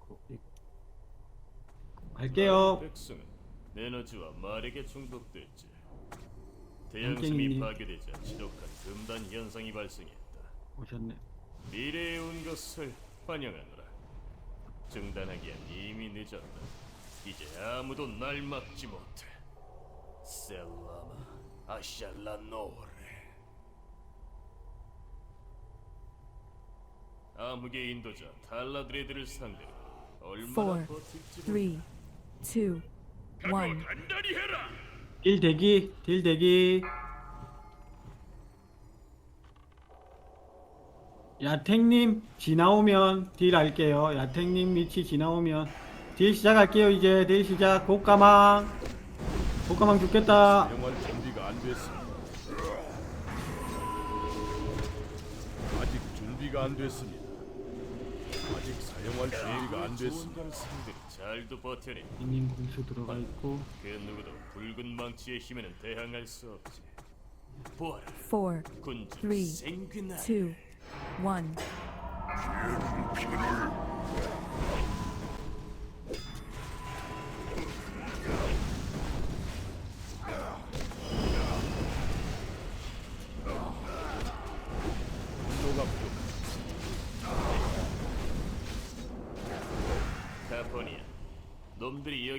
고- 이- 갈게요. 백성은 에너지와 말에게 중독됐지. 대양섬이 파괴되자 지독한 금단 현상이 발생했다. 오셨네. 미래에 온 것을 환영하노라. 중단하기엔 이미 늦었다. 이제 아무도 날 막지 못해. 셀라마 아샬라노레. 암흑의 인도자 달라드레드를 상대로 얼마나 Four, 버틸지 three, two, one. 단단히 해라. 딜 대기, 딜 대기. 야택님 지나오면 딜 할게요. 야택님 위치 지나오면 딜 시작할게요. 이제 딜 시작. 곡가망. 곡가망 죽겠다. 사용할 준비가 안 됐습니다. 아직 준비가 안 됐습니다. 사용할 준비가 안 상대로 잘도 버텨내. 님 공수 들어가 있고. 그 누구도 붉은 망치의 힘에는 대항할 수 없지. 보아라, Four, 군주 Three, 생귀나. two, one. 분노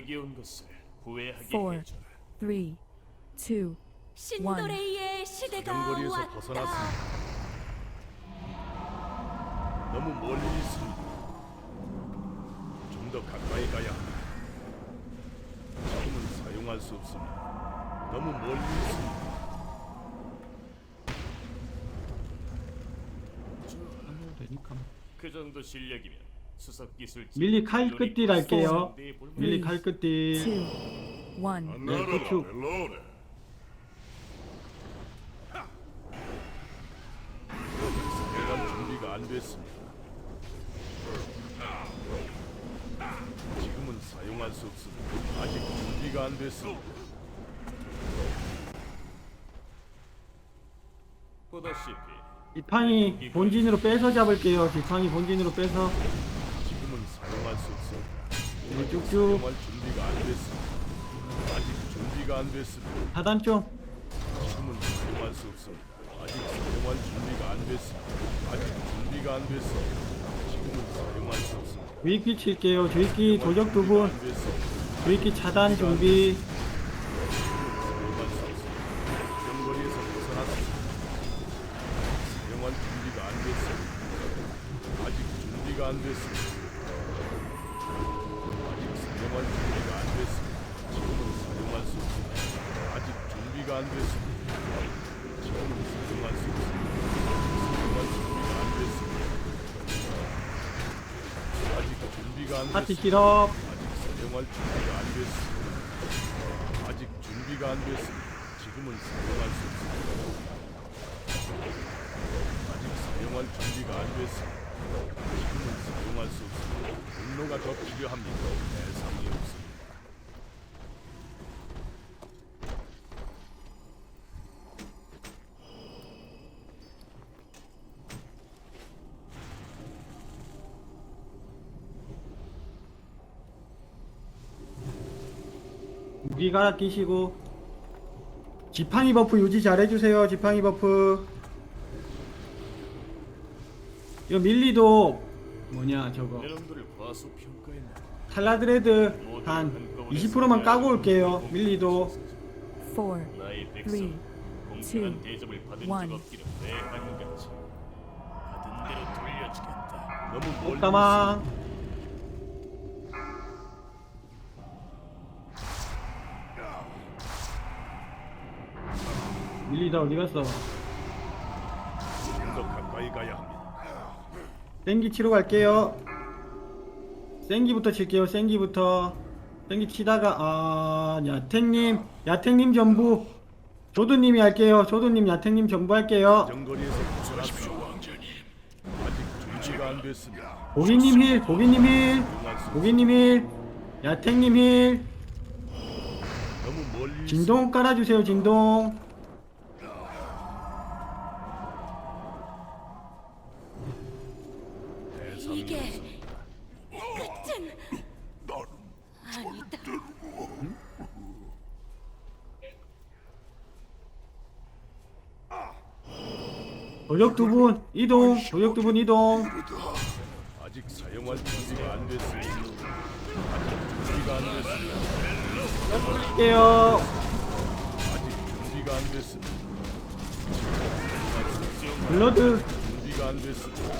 여기 온 것을 후회하게 Four. 해줘라. Three, two, 신노레이의 시대가 왔다. 벗어났습니다. 너무 멀리 있습니다. 좀 더 가까이 가야 합니다. 지금은 사용할 수 없습니다. 너무 멀리 있습니다. 되니까. 그 정도 실력이면 밀리 칼 끝딜 할게요. 밀리 칼 끝딜. 네, 고추. 사용할 준비가 안 됐습니다. 지금은 사용할 수 없습니다. 아직 준비가 안 됐습니다. 보다시피 지팡이 본진으로 빼서 잡을게요. 지팡이 본진으로 빼서. 네, 쭉쭉. 준비가 안 됐습니다. 아직 준비가 안 됐습니다. 하단 좀. 지금은 사용할 수 없습니다. 아직 사용할 준비가 안 됐습니다. 아직 준비가 안 됐습니다. 지금은 사용할 수 없습니다. 주익기 칠게요. 주익기 도적 두 분. 안 됐습니다. 주익기 차단 준비. 사용할 수 없습니다. 경거리에서 벗어났습니다. 사용할 준비가 안 됐습니다. 아직 준비가 안 됐습니다. 준비가 안 됐습니다. 안 준비가 안. 아직 사용할 준비가 안 됐습니다. 아직 준비가 안 됐습니다. 지금은 사용할 수 없습니다. 아직 사용할 준비가 안 됐습니다. 지금은 사용할 수 없습니다. 분노가 더 필요합니다. 대상이 없습니다. 무기가락 끼시고. 지팡이 버프 유지 잘 해주세요. 지팡이 버프. 이거 밀리도 뭐냐 저거 내 놈들을 과소평가했나? 탈라드레드 한 20%만 까고 올게요. 밀리도 Four, 나의 백성 three, 공평한 two, 대접을 받은 one. 적 없기를 왜 하는가지 받은 대로 돌려주겠다 너무 멀리 꽃가망. 밀리 다 어디 갔어? 좀더 가까이 가야 합니다. 생기 치러 갈게요. 생기부터 칠게요. 생기부터. 생기 치다가 아 야택님 야택님 전부 조두님이 할게요. 조두님 야택님 전부 할게요. 정거리에서 벗어났습니다. 아직 준비가 안 됐습니다. 고기님 힐, 고기님 힐, 고기님 힐, 야택님 힐, 너무 멀리 있습니다. 진동 깔아주세요. 진동. 도적 두 분 이동. 도적 두 분 이동. 아직 사용할 준비가 안 됐습니다. 아직 준비가 안 됐습니다. 할게요. 아직 준비가 안 됐습니다. 블러드 준비가 안 됐습니다.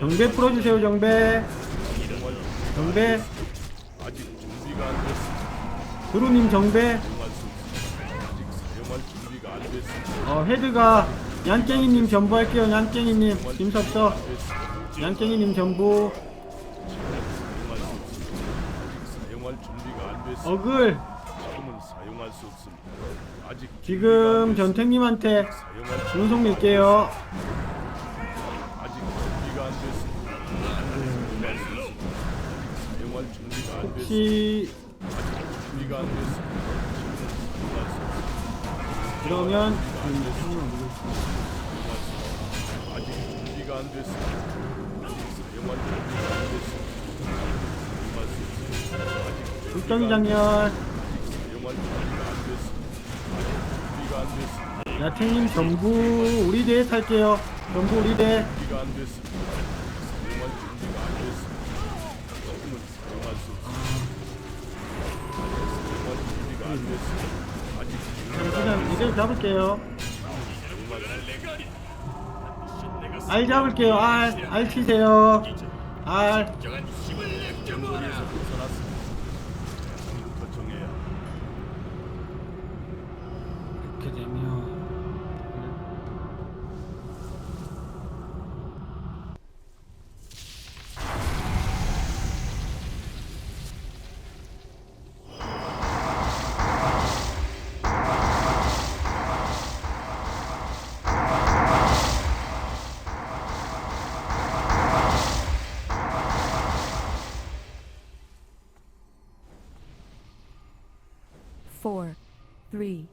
정배 풀어주세요 정배. 정배. 아직 준비가 안 됐습니다. 두루님 정배. 어 헤드가 얀깽이님 전부 할게요 얀깽이님 김섭서. 얀깽이님 전부. 어글 지금 전택님한테 눈속 밀게요 아직 그러면 안 됐습니다. 아직 준비가 안 됐습니다. 장렬. 야탱님 전부 우리 대에 탈게요 전부 우리 대. 잡을게요. 알 잡을게요. 알, 알 치세요. 알. 이렇게 되면 3, 2,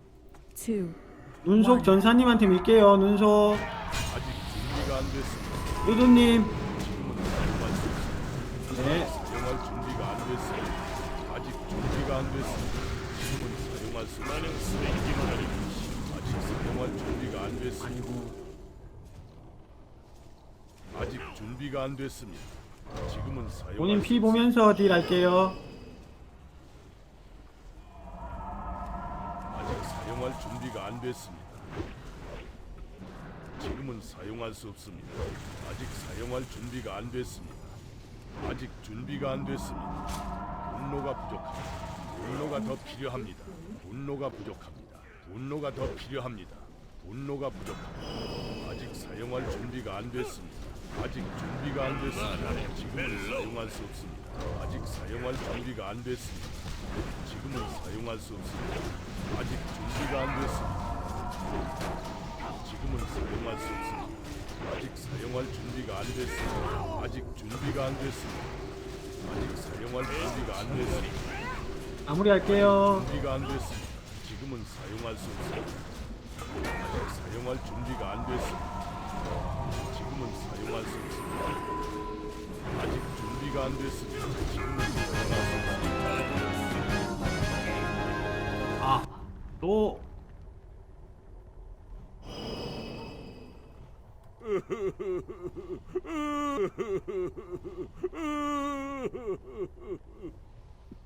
눈속 전사님한테 밀게요. 눈속. 아직 준비가 안 됐습니다. 유도님. 네. 사용할 준비가 안 됐습니다. 아직 준비가 안 됐습니다. 사용할 수 마냥 쓰레기 기다리고 아직 사용할 준비가 안 됐습니다. 아직 준비가 안 됐습니다. 지금은 사용할 본인 피 보면서 딜 할게요. 준비가 안 됐습니다. 지금은 사용할 수 없습니다. 아직 사용할 준비가 안 됐습니다. 아직 준비가 안 됐습니다. 분노가 부족합니다. 분노가 더 필요합니다. 분노가 부족합니다. 분노가 더 필요합니다. 분노가 부족합니다. 아직 사용할 준비가 안 됐습니다. 아직 준비가 안 됐습니다. 지금은 사용할 수 없습니다. 아직 사용할 준비가 안 됐습니다. 지금은 사용할 수 없습니다. 아직 준비가 안 됐습니다. 지금은 사용할 수 없습니다. 아직 사용할 준비가 안 됐습니다. 아직 준비가 안 됐습니다. 아직 사용할 준비가 안 됐습니다. 마무리 할게요 준비가 안 됐습니다. 지금은 사용할 수 없습니다. 아직 사용할 준비가 안 됐습니다. 지금은 사용할 수 없습니다. 아직 준비가 안 됐습니다. 지금은 사용할 수 없습니다. 아또